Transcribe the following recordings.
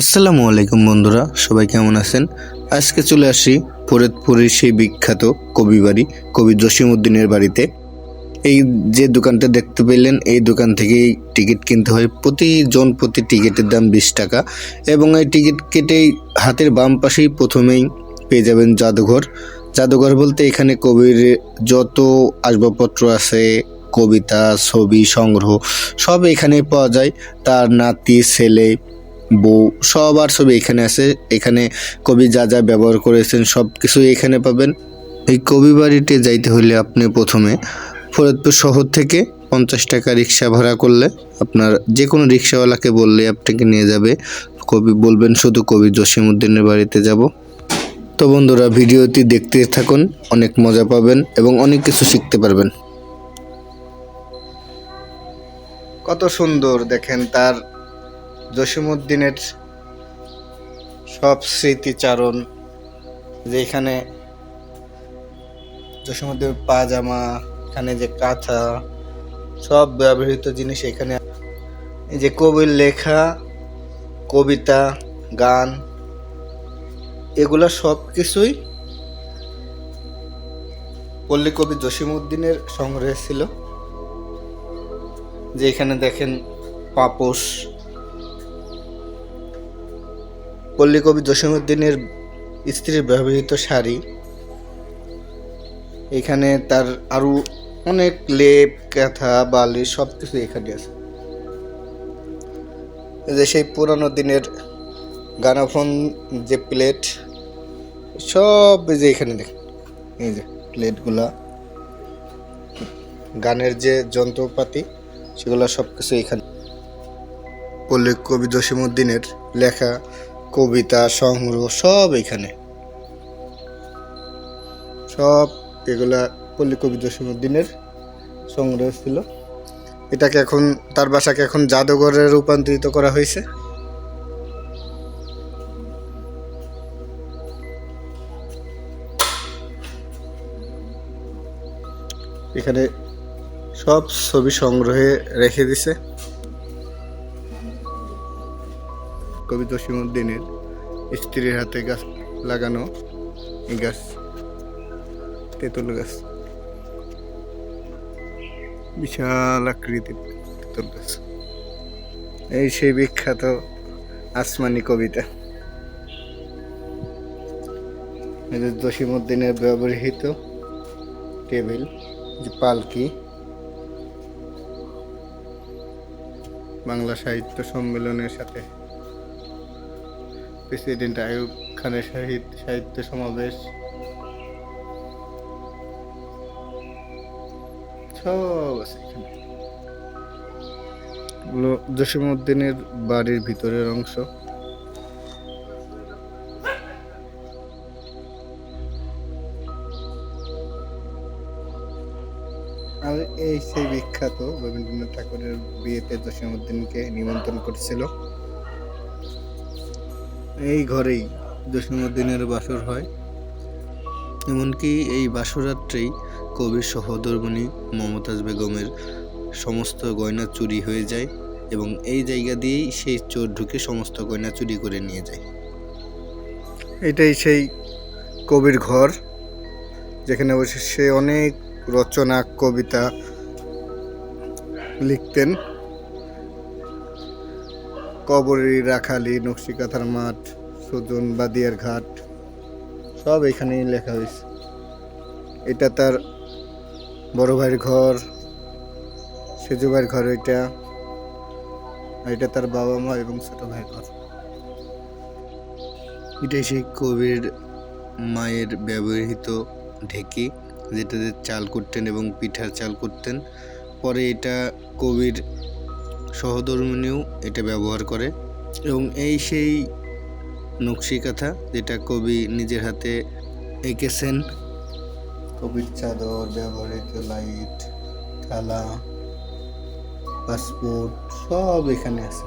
আসসালামু আলাইকুম বন্ধুরা, সবাই কেমন আছেন? আজকে চলে আসি ফরিদপুরের সেই বিখ্যাত কবি বাড়ি, কবি জসিমউদ্দিনের বাড়িতে। এই যে দোকানটা দেখতে পেলেন, এই দোকান থেকেই টিকিট কিনতে হয় প্রতিজন প্রতি টিকিটের দাম বিশ টাকা এবং এই টিকিট কেটেই হাতের বাম পাশেই প্রথমেই পেয়ে যাবেন জাদুঘর। জাদুঘর বলতে এখানে কবির যত আসবাবপত্র আছে, কবিতা, ছবি, সংগ্রহ, সব এখানে পাওয়া যায়। তার নাতি, ছেলে বউ, সবার ছবি এখানে আছে। এখানে কবি যা যা ব্যবহার করেছেন, সব কিছু এখানে পাবেন। এই কবি বাড়িতে যাইতে হলে আপনি প্রথমে ফরিদপুর শহর থেকে পঞ্চাশ টাকা রিক্সা ভাড়া করলে আপনার যে কোনো রিক্সাওয়ালাকে বললে আপনাকে নিয়ে যাবে। কবি বলবেন, শুধু কবি জসিমউদ্দিনের বাড়িতে যাব। তো বন্ধুরা, ভিডিওটি দেখতে থাকুন, অনেক মজা পাবেন এবং অনেক কিছু শিখতে পারবেন। কত সুন্দর দেখেন তার জসিমউদ্দিনের সব স্মৃতিচারণ যেখানে জসিমউদ্দিনের পাজামা এখানে যে কাঁথা, সব ব্যবহৃত জিনিস এখানে। এই যে কবির লেখা, কবিতা, গান, এগুলা সব কিছুই পল্লী কবি জসিমউদ্দিনের সংগ্রহে ছিল। যে এখানে দেখেন পাপোশ পল্লী কবি জসীমউদ্দিনের স্ত্রীর ব্যবহৃত শাড়ি। এখানে তার আরও অনেক লেপ কাঁথা বালি সব কিছু এখানে আছে। এই যে সেই পুরানো দিনের গানাফোন যে প্লেট, সব যে এখানে দেখেন। এই যে প্লেটগুলা, গানের যে যন্ত্রপাতি, সেগুলো সব কিছু এখানে। পল্লী কবি জসীমউদ্দিনের লেখা কবিতা, সংগ্রহ, সব এখানে। সব এগুলা পল্লী কবি জসীমউদ্দিনের সংগ্রহ ছিল। এটাকে এখন, তার বাসাকে এখন জাদুঘরে রূপান্তরিত করা হয়েছে। এখানে সব ছবি সংগ্রহে রেখে দিছে। কবি জসিমউদ্দিনের স্ত্রীর হাতে গাছ লাগানো এই গাছ, তেঁতুল গাছ। বিশাল আকৃতির তেঁতুল গাছ। এই সেই বিখ্যাত আসমানি কবিতা। জসিমউদ্দিনের ব্যবহৃত টেবিল, যে পালকি। বাংলা সাহিত্য সম্মেলনের সাথে প্রেসিডেন্ট আয়ুব খানের সাহিত্য সাহিত্য সমাবেশ। সব আছে জসিমউদ্দিনের বাড়ির ভিতরের অংশ। আর এই সেই বিখ্যাত রবীন্দ্রনাথ ঠাকুরের বিয়েতে জসিমউদ্দিনকে নিমন্ত্রণ করেছিল। এই ঘরেই জসীমউদ্দিনের বাসর হয়। এমনকি এই বাসরাত্রেই কবির সহধর্মিণী মমতাজ বেগমের সমস্ত গয়না চুরি হয়ে যায় এবং এই জায়গা দিয়েই সেই চোর ঢুকে সমস্ত গয়না চুরি করে নিয়ে যায়। এটাই সেই কবির ঘর, যেখানে বসে সে অনেক রচনা, কবিতা লিখতেন। কবরী রাখালি, নকশিকাথার মাঠ, সুজন বাদিয়ার ঘাট, সব এখানেই লেখা হয়েছে। এটা তার বড় ভাইয়ের ঘর, সেজু ভাইয়ের ঘর এটা এটা তার বাবা মা এবং ছোট ভাইয়ের ঘর। এটাই সেই কবির মায়ের ব্যবহৃত ঢেকি, যেটাতে চাল করতেন এবং পিঠার চাল করতেন পরে এটা কবির সহধর্মিনীও এটা ব্যবহার করে এবং এই সেই নকশি কাঁথা যেটা কবি নিজের হাতে এঁকেছেন। কবির চাদর ব্যবহৃত লাইট থালা পাসপোর্ট সব এখানে আছে।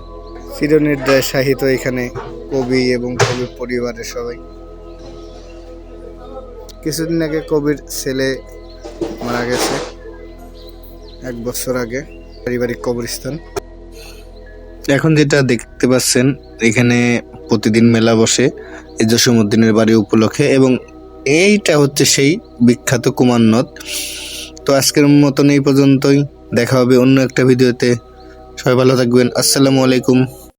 চিরনির দেয় সাহিত্য এখানে কবি এবং কবির পরিবারের সবাই। কিছুদিন আগে কবির ছেলে মারা গেছে এক বছর আগে পারিবারিক কবরস্থান। এখন যেটা দেখতে পাচ্ছেন, এখানে প্রতিদিন মেলা বসে জসীমউদ্দিনের বাড়ি উপলক্ষে এবং এইটা হচ্ছে সেই বিখ্যাত কুমারনদ তো আজকের মতন এই পর্যন্তই। দেখা হবে অন্য একটা ভিডিওতে। সবাই ভালো থাকবেন। আসসালামু আলাইকুম।